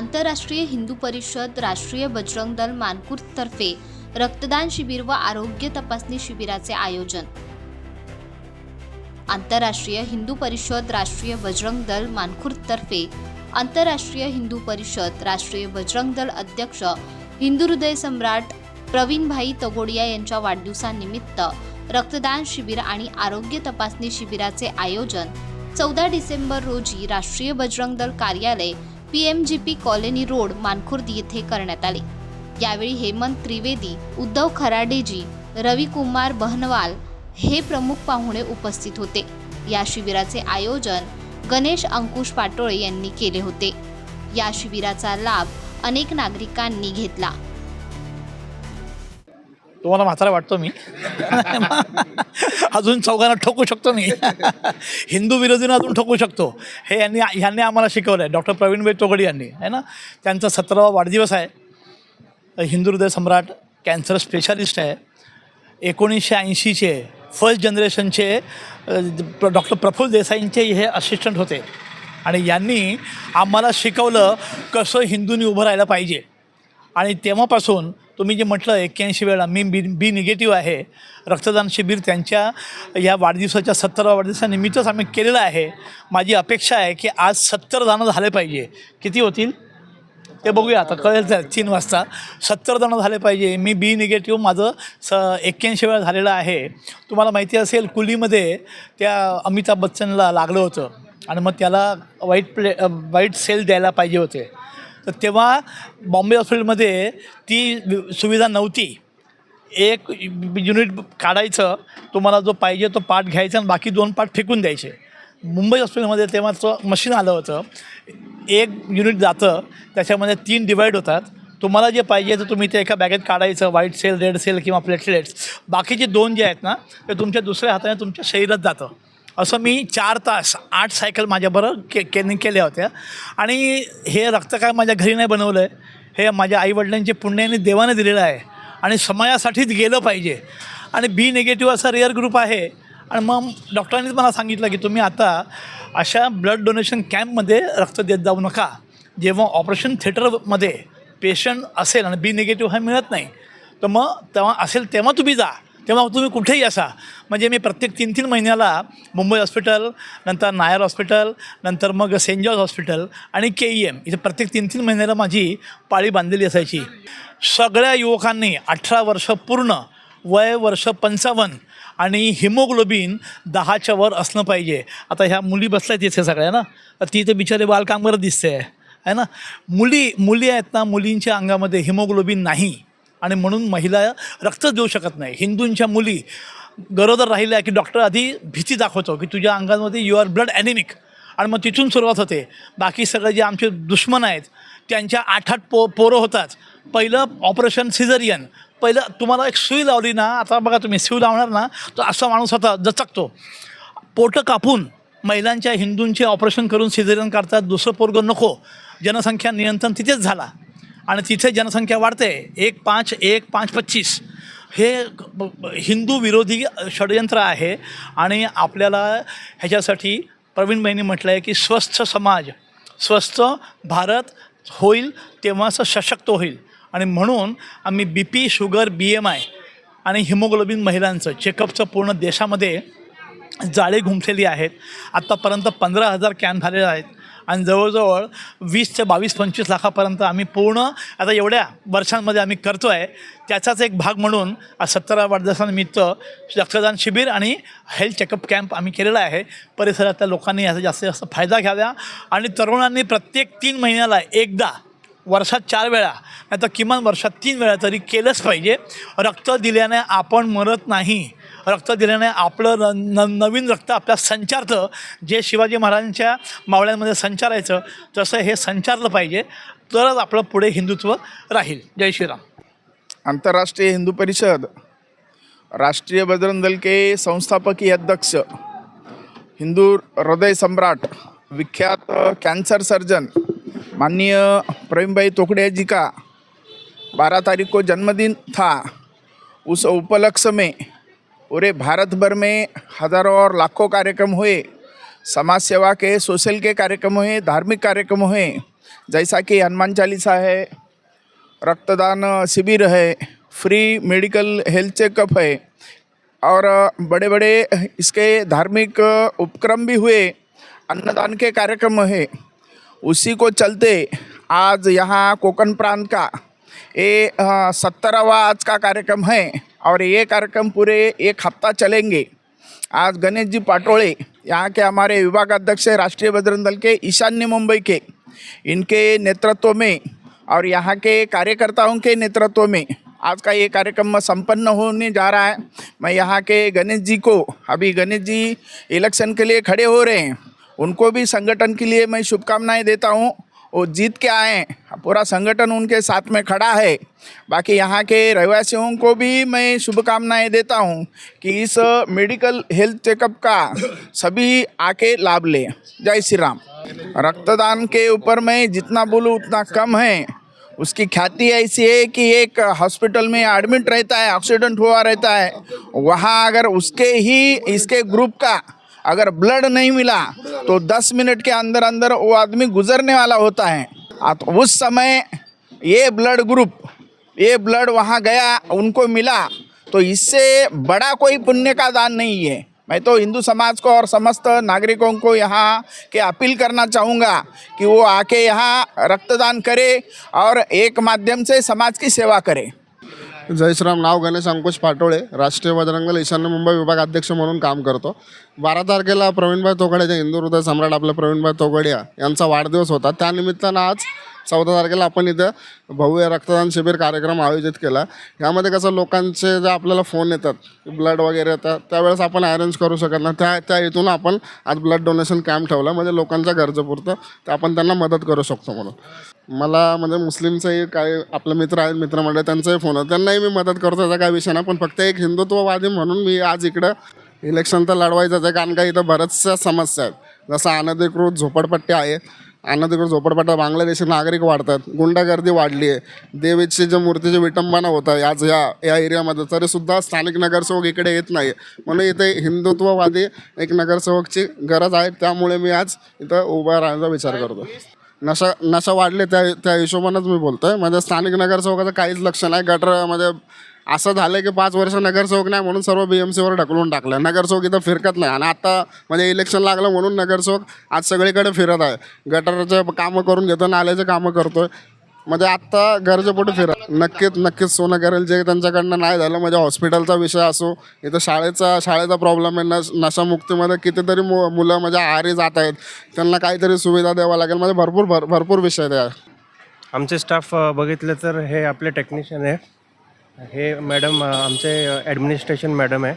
आंतरराष्ट्रीय हिंदू परिषद राष्ट्रीय बजरंग दल मानपूरतर्फे रक्तदान शिबिर व आरोग्य तपासणी शिबिराचे आयोजन. आंतरराष्ट्रीय हिंदू परिषद राष्ट्रीय बजरंग दल मानखुर्दतर्फे आंतरराष्ट्रीय हिंदू परिषद राष्ट्रीय बजरंग दल अध्यक्ष हिंदू हृदय सम्राट प्रवीणभाई तगोडिया यांच्या वाढदिवसानिमित्त रक्तदान शिबिर आणि आरोग्य तपासणी शिबिराचे आयोजन चौदा डिसेंबर रोजी राष्ट्रीय बजरंग दल कार्यालय P M G P colony road Mankhurd येथे करण्यात आले. यावेळी हेमंत त्रिवेदी उद्धव खराडेजी रविकुमार बहनवाल हे प्रमुख पाहुणे उपस्थित होते. या शिबिराचे आयोजन गणेश अंकुश पाटोळे यांनी केले होते. या शिबिराचा लाभ अनेक नागरिकांनी घेतला. तुम्हाला म्हातारा वाटतो मी. अजून चौघांना ठोकू शकतो मी. हिंदू विरोधींना अजून ठोकू शकतो. हे यांनी ह्यांनी आम्हाला शिकवलं आहे डॉक्टर प्रवीणभाई तोगडी यांनी. आहे ना? त्यांचा सतरावा वाढदिवस आहे. हिंदू हृदय सम्राट कॅन्सर स्पेशालिस्ट आहे. एकोणीसशे ऐंशीचे फर्स्ट जनरेशनचे डॉक्टर प्रफुल्ल देसाईंचे हे असिस्टंट होते. आणि यांनी आम्हाला शिकवलं कसं हिंदूंनी उभं राहायला पाहिजे. आणि तेव्हापासून तुम्ही जे म्हटलं एक्क्याऐंशी वेळा मी बी बी निगेटिव्ह आहे. रक्तदान शिबिर त्यांच्या या वाढदिवसाच्या सत्तराव्या वाढदिवसानिमित्तच आम्ही केलेलं आहे. माझी अपेक्षा आहे की आज सत्तर दानं झाले पाहिजे. किती होतील? ते बघूया आता कळेल तर तीन वाजता. सत्तर जणं झाले पाहिजे. मी बी निगेटिव्ह माझं स एक्क्याऐंशी वेळा झालेलं आहे. तुम्हाला माहिती असेल कुलीमध्ये त्या अमिताभ बच्चनला लागलं होतं. आणि मग त्याला वाईट प्ले वाईट सेल द्यायला पाहिजे होते. तर तेव्हा बॉम्बे हॉस्पिटलमध्ये ती सुविधा नव्हती. एक युनिट काढायचं तुम्हाला जो पाहिजे तो पार्ट घ्यायचा आणि बाकी दोन पार्ट फेकून द्यायचे. मुंबई हॉस्पिटलमध्ये तेव्हा तो मशीन आलं होतं. एक युनिट जातं त्याच्यामध्ये तीन डिवाईड होतात. तुम्हाला जे पाहिजे तर तुम्ही ते एका बॅगेत काढायचं व्हाईट सेल रेड सेल किंवा प्लेटलेट्स बाकीचे दोन जे आहेत ना ते तुमच्या दुसऱ्या हाताने तुमच्या शरीरात जातं. असं मी चार तास आठ सायकल माझ्याबरोबर के के केल्या होत्या. आणि हे रक्त काय माझ्या घरी नाही बनवलं आहे हे माझ्या आईवडिलांचे पुण्याने देवाने दिलेलं आहे. आणि समाजासाठीच गेलं पाहिजे. आणि बी निगेटिव्ह असा रेअर ग्रुप आहे. आणि मग डॉक्टरांनीच मला सांगितलं की तुम्ही आता अशा ब्लड डोनेशन कॅम्पमध्ये रक्त देत जाऊ नका. जेव्हा ऑपरेशन थिएटरमध्ये पेशंट असेल आणि बी निगेटिव्ह हा मिळत नाही तर मग तेव्हा असेल तेव्हा तुम्ही जा. तेव्हा तुम्ही कुठेही असा. म्हणजे मी प्रत्येक तीन तीन महिन्याला मुंबई हॉस्पिटल नंतर नायर हॉस्पिटल नंतर मग सेंट जॉर्ज हॉस्पिटल आणि के ई एम. इथे प्रत्येक तीन तीन महिन्याला माझी पाळी बांधलेली असायची. सगळ्या युवकांनी अठरा वर्ष पूर्ण वय वर्ष पंचावन्न आणि हिमोग्लोबिन दहाच्या वर असलं पाहिजे. आता ह्या मुली बसल्या तिथे सगळ्या ना. तर ती तर बिचारे बालकामगार दिसते आहे ना? मुली मुली आहेत ना मुलींच्या अंगामध्ये हिमोग्लोबिन नाही. आणि म्हणून महिला रक्त देऊ शकत नाही. हिंदूंच्या मुली गरोदर राहिल्या की डॉक्टर आधी भीती दाखवतो की तुझ्या अंगामध्ये यू आर ब्लड ॲनिमिक आणि मग तिथून सुरुवात होते. बाकी सगळे जे आमचे दुश्मन आहेत त्यांच्या आठ आठ पो पोरं होतात. पहिलं ऑपरेशन सिझरियन पहिलं तुम्हाला एक सुई लावली ना आता बघा तुम्ही सुई लावणार ना तर असा माणूस होता दचकतो पोटं कापून महिलांच्या हिंदूंचे ऑपरेशन करून सिझरियन काढतात. दुसरं पोरगं नको. जनसंख्या नियंत्रण तिथेच झाला. आणि तिथे जनसंख्या वाढते. एक पाच एक पाच पच्चीस. हे हिंदू विरोधी षडयंत्र आहे आणि आपल्याला ह्याच्यासाठी प्रवीणबाईंनी म्हटलं आहे की स्वस्थ समाज स्वस्थ भारत होईल तेव्हाच सशक्त होईल. आणि म्हणून आम्ही B P sugar B M I आणि हिमोग्लोबिन महिलांचं चेकअपचं पूर्ण देशामध्ये जाळे घुमलेली आहेत. आत्तापर्यंत पंधरा हजार कॅम्प झालेले आहेत. आणि जवळजवळ वीस ते बावीस पंचवीस लाखापर्यंत आम्ही पूर्ण आता एवढ्या वर्षांमध्ये आम्ही करतो आहे त्याचाच एक भाग म्हणून आज सत्तरा वाढदिवसानिमित्त रक्तदान शिबिर आणि हेल्थ चेकअप कॅम्प आम्ही केलेला आहे. परिसरातल्या लोकांनी याचा जास्तीत जास्त फायदा घ्यावा. आणि तरुणांनी प्रत्येक तीन महिन्याला एकदा वर्षात चार वेळा नाही तर किमान वर्षात तीन वेळा तरी केलंच पाहिजे. रक्त दिल्याने आपण मरत नाही. रक्त दिल्याने आपलं र- न नवीन रक्त आपल्या संचारतं जे शिवाजी महाराजांच्या मावळ्यांमध्ये संचारायचं तसं हे संचारलं पाहिजे. तरच आपलं पुढे हिंदुत्व राहील. जय श्रीराम. अंतर्राष्ट्रीय हिंदू परिषद राष्ट्रीय बजरंग दल के संस्थापकीय अध्यक्ष हिंदू हृदय सम्राट विख्यात कैंसर सर्जन माननीय प्रवीण भाई तोकड़े जी का बारह तारीख को जन्मदिन था उस उपलक्ष्य में पूरे भारत भर में हज़ारों और लाखों कार्यक्रम हुए, समाज सेवा के, सोशल के कार्यक्रम हुए, धार्मिक कार्यक्रम हुए, जैसा कि हनुमान चालीसा है, रक्तदान शिविर है, फ्री मेडिकल हेल्थ चेकअप है, और बड़े बड़े इसके धार्मिक उपक्रम भी हुए, अन्नदान के कार्यक्रम है। उसी को चलते आज यहाँ कोकण प्रांत का, ये सत्तरवा आज का कार्यक्रम है। और ये कार्यक्रम पूरे एक हफ़्ता चलेंगे। आज गणेश जी पाटोळे यहाँ के हमारे विभागाध्यक्ष राष्ट्रीय बजरंग दल के, ईशान्य मुंबई के। इनके नेतृत्व में और यहाँ के कार्यकर्ताओं के नेतृत्व में आज का ये कार्यक्रम संपन्न होने जा रहा है। मैं यहाँ के गणेश जी को, अभी गणेश जी इलेक्शन के लिए खड़े हो रहे हैं, उनको भी संगठन के लिए मैं शुभकामनाएँ देता हूँ। वो जीत के आए पूरा संगठन उनके साथ में खड़ा है। बाकी यहाँ के रहवासियों को भी मैं शुभकामनाएँ देता हूँ कि इस मेडिकल हेल्थ चेकअप का सभी आके लाभ लें। जय श्री राम। रक्तदान के ऊपर मैं जितना बोलूँ उतना कम है। उसकी ख्याति ऐसी है कि एक हॉस्पिटल में एडमिट रहता है, एक्सीडेंट हुआ रहता है। वहाँ अगर उसके ही, इसके ग्रुप का अगर ब्लड नहीं मिला तो 10 मिनट के अंदर अंदर वो आदमी गुजरने वाला होता है। तो उस समय ये ब्लड ग्रुप, ये ब्लड वहाँ गया, उनको मिला तो इससे बड़ा कोई पुण्य का दान नहीं है। मैं तो हिंदू समाज को और समस्त नागरिकों को यहाँ के अपील करना चाहूँगा कि वो आके यहाँ रक्तदान करे और एक माध्यम से समाज की सेवा करे। जयश्राम नाव गणेश अंकुश पाटोळे राष्ट्रीय बजरंगल ईशान्य मुंबई विभाग अध्यक्ष म्हणून काम करतो. बारा तारखेला प्रवीणभाई तोगड्याच्या जे हिंदू हृदय सम्राट आपले प्रवीणभाई तोगडिया यांचा वाढदिवस होता. त्यानिमित्तानं आज चौदा तारखेला आपण इथं भव्य रक्तदान शिबिर कार्यक्रम आयोजित केला. यामध्ये कसं लोकांचे जे आपल्याला फोन येतात ब्लड वगैरे येतात त्यावेळेस आपण अरेंज करू शकत नाही. त्या त्या इथून आपण आज ब्लड डोनेशन कॅम्प ठेवला. म्हणजे लोकांच्या गरजेपुरतं तर आपण त्यांना मदत करू शकतो म्हणून. मला म्हणजे मुस्लिमचंही काही आपले मित्र आहेत मित्रमंडळ त्यांचाही फोन आहे. त्यांनाही मी मदत करतो त्याचा काही विषय नाही. पण फक्त एक हिंदुत्ववादी म्हणून मी आज इकडं इलेक्शन तर लढवायचंच आहे. कारण का इथं बऱ्याचशा समस्या आहेत. जसं अनधिकृत झोपडपट्टी आहे. अनधिकृत झोपडपट्ट्या बांगलादेशी नागरिक वाढतात. गुंडागर्दी वाढली आहे. देवीची जे मूर्तीची विटंबना होत आहे आज या या एरियामध्ये तरीसुद्धा स्थानिक नगरसेवक इकडे येत नाही. म्हणून इथे हिंदुत्ववादी एक नगरसेवकची गरज आहे. त्यामुळे मी आज इथं उभा राहण्याचा विचार करतो. नशा नशा वाढले त्या त्या हिशोबानंच मी बोलतो आहे म्हणजे स्थानिक नगरसेवकाचं काहीच लक्ष नाही. गटर म्हणजे असं झालं की पाच वर्ष नगरसेवक नाही म्हणून सर्व बी एम सीवर ढकलून टाकलं. नगरसेवक इथं फिरकत नाही. आणि आता म्हणजे इलेक्शन लागलं म्हणून नगरसेवक आज सगळीकडे फिरत आहे. गटरचं कामं करून घेतो नाल्याचे कामं करतोय. म्हणजे आत्ता गरजेपोटी फिरा नक्कीच नक्कीच सोनं करेल जे त्यांच्याकडनं नाही झालं म्हणजे हॉस्पिटलचा विषय असो इथं शाळेचा शाळेचा प्रॉब्लेम आहे. नश नशामुक्तीमध्ये कितीतरी मु मुलं म्हणजे आहारी जात आहेत. त्यांना काहीतरी सुविधा द्यावा लागेल. म्हणजे भरपूर भर भरपूर विषय द्या आमचे स्टाफ बघितले बघितलं तर हे आपले टेक्निशियन आहे. हे मॅडम आमचे ॲडमिनिस्ट्रेशन मॅडम आहे.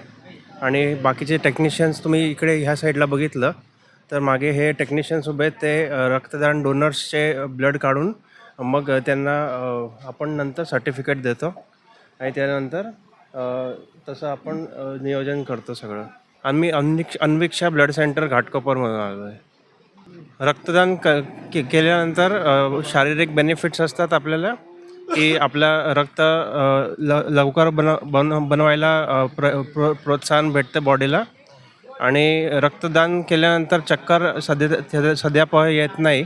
आणि बाकीचे टेक्निशियन्स तुम्ही इकडे ह्या साईडला बघितलं तर मागे हे टेक्निशियन्स उभे ते रक्तदान डोनर्सचे ब्लड काढून मग त्यांना आपण नंतर सर्टिफिकेट देतो. आणि त्यानंतर तसं आपण नियोजन करतो सगळं. आम्ही अन्विक्ष अन्विक्षा ब्लड सेंटर घाटकोपरमधून आलो आहे. रक्तदान क के केल्यानंतर शारीरिक बेनिफिट्स असतात आपल्याला. की आपला रक्त ल लवकर बन बन बनवायला प्र प्रो प्रोत्साहन भेटतं बॉडीला. आणि रक्तदान केल्यानंतर चक्कर सध्या सध्या सध्या येत नाही.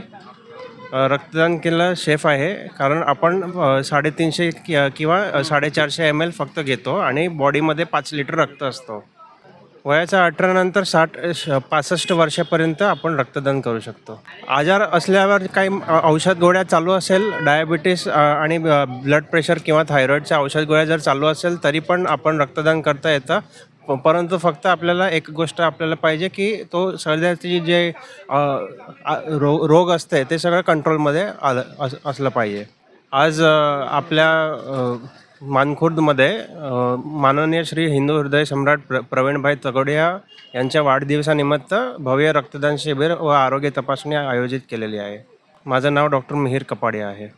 रक्तदान केलं सेफ आहे. कारण आपण साडेतीनशे कि किंवा साडेचारशे एम एल फक्त घेतो आणि बॉडीमध्ये पाच लिटर रक्त असतो. वयाच्या अठरानंतर साठ श- पासष्ट वर्षापर्यंत आपण रक्तदान करू शकतो. आजार असल्यावर काही औषध गोळ्या चालू असेल डायबिटीस आणि ब- ब्लड प्रेशर किंवा थायरॉईडच्या औषध गोळ्या जर चालू असेल तरी पण आपण रक्तदान करता येतं. प- परंतु फक्त आपल्याला एक गोष्ट आपल्याला पाहिजे की तो सगळ्याची जे रो रोग असते ते सगळं कंट्रोलमध्ये आलं असलं पाहिजे. आज आपल्या मानखुर्दमध्ये माननीय श्री हिंदू हृदय सम्राट प्र प्रवीणभाई तगोडिया यांच्या वाढदिवसानिमित्त भव्य रक्तदान शिबिर व आरोग्य तपासणी आयोजित केलेली आहे. माझं नाव डॉक्टर मिहीर कपाडिया आहे.